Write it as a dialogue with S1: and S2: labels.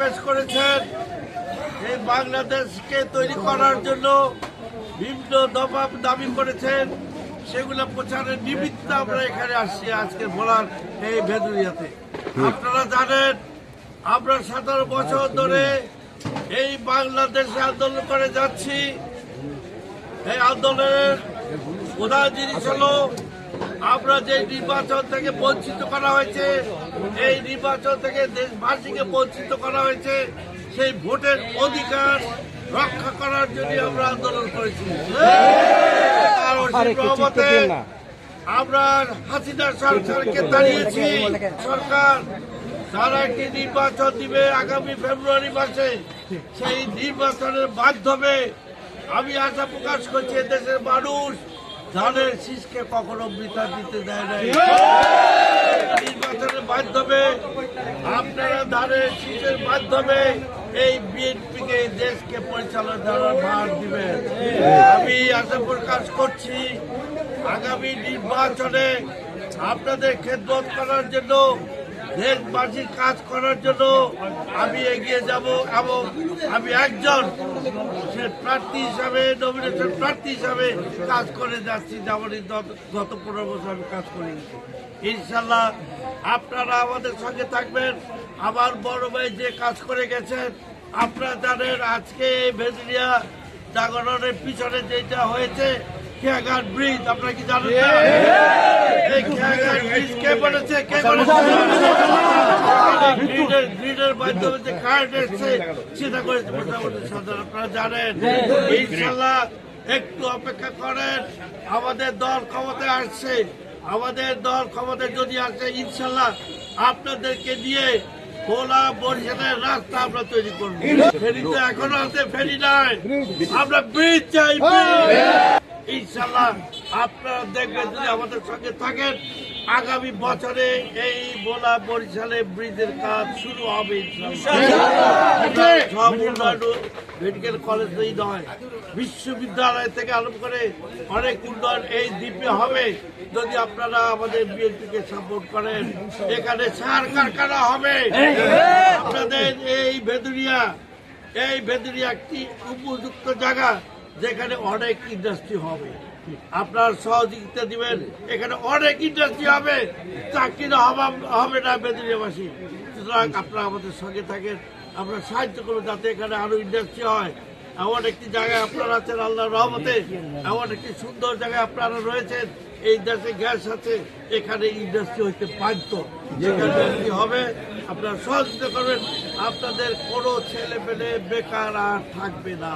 S1: পেশ করেছেন। এই বাংলাদেশকে তৈরি করার জন্য বিভিন্ন দফা দাবি করেছেন। সেগুলো প্রচারের নিমিত্ত আমরা এখানে আসছি আজকে বলার এই ভেদুরিয়াতে। আপনারা জানেন আমরা সতেরো বছর ধরে এই বাংলাদেশে আন্দোলন করে যাচ্ছি। এই আন্দোলনের প্রধান জিনিস হলো আমরা যে নির্বাচন থেকে বঞ্চিত করা হয়েছে এই নির্বাচন থেকে দেশবাসীকে বঞ্চিত করা হয়েছে সেই ভোটের অধিকার রক্ষা করার জন্য আমরা আন্দোলন করেছি। আমরা হাসিনা সরকারকে দাঁড়িয়েছি। সরকার তারা একটি নির্বাচন দিবে আগামী ফেব্রুয়ারি মাসে সেই নির্বাচনের মাধ্যমে আমি আশা প্রকাশ করছি দেশের মানুষ ধানের শীষকে কখনো বৃথা দিতে দেয় নাই। নির্বাচনের মাধ্যমে আপনারা ধানের শীষের মাধ্যমে এই বিএনপিকে দেশকে পরিচালনার ভার দিবেন। আমি আশা প্রকাশ করছি আগামী নির্বাচনে আপনাদের খেদমত করার জন্য দেশবাসীর কাজ করার জন্য আমি এগিয়ে যাব এবং আমি একজন সে প্রার্থী হিসাবে নমিনেশন প্রার্থী হিসাবে কাজ করে যাচ্ছি যেমন গত- পনেরো বছর আমি কাজ করি ইনশাল্লাহ আপনারা আমাদের সঙ্গে থাকবেন। আমার বড় ভাই যে কাজ করে গেছেন, আপনারা জানেন আজকে ভেজরিয়া জাগরণের পিছনে যেটা হয়েছে খেয়াঘাট ব্রিজ আপনারা কি জানেন এই খেয়াঘাট ব্রিজ কে বলেছে কে বলেছে? গ্রিডের গ্রিডের মাধ্যমে যে কারেন্ট এসছে সেটা করেছে মোটামুটি সাধারণ আপনারা জানেন। ইনশাল্লাহ একটু অপেক্ষা করেন আমাদের দল ক্ষমতায় আসছে। আমাদের দল ক্ষমতায় যদি আসে ইনশাল্লাহ আপনাদেরকে নিয়ে খোলা বরিশালের রাস্তা আমরা তৈরি করব। ফেরি তো এখনও আছে ফেরি নাই। আমরা ব্রিজ চাই। ইনশাল্লাহ আপনারা দেখবেন যদি আমাদের সঙ্গে থাকেন আগামী বছরে এই বোলা বরিশালে ব্রিজের কাজ শুরু হবে। সব উন্নয়ন মেডিকেল কলেজেই নয় বিশ্ববিদ্যালয় থেকে আরম্ভ করে অনেক উন্নয়ন এই দ্বীপে হবে। যদি আপনারা আমাদের বিএনপিকে সাপোর্ট করেন এখানে সার কারখানা হবে। আপনাদের এই ভেদুরিয়া এই ভেদুরিয়া একটি উপযুক্ত জায়গা। যেখানে অনেক ইন্ডাস্ট্রি হবে। আপনার সহযোগিতা দিবেন, এখানে অনেক ইন্ডাস্ট্রি হবে। চাকরির অভাব হবে না বেদুরিয়াবাসী সুতরাং আপনারা আমাদের সঙ্গে থাকেন। আমরা সাহায্য করব যাতে এখানে আরও ইন্ডাস্ট্রি হয়। এমন একটি জায়গায় আপনারা আছেন আল্লাহ রহমতে। এমন একটি সুন্দর জায়গায় আপনারা রয়েছেন। এই দেশে গ্যাস আছে, এখানে ইন্ডাস্ট্রি হইতে বাধ্য। যেখানে হবে, আপনারা সহযোগিতা করবেন। আপনাদের কোনো ছেলে পেলে বেকার আর থাকবে না।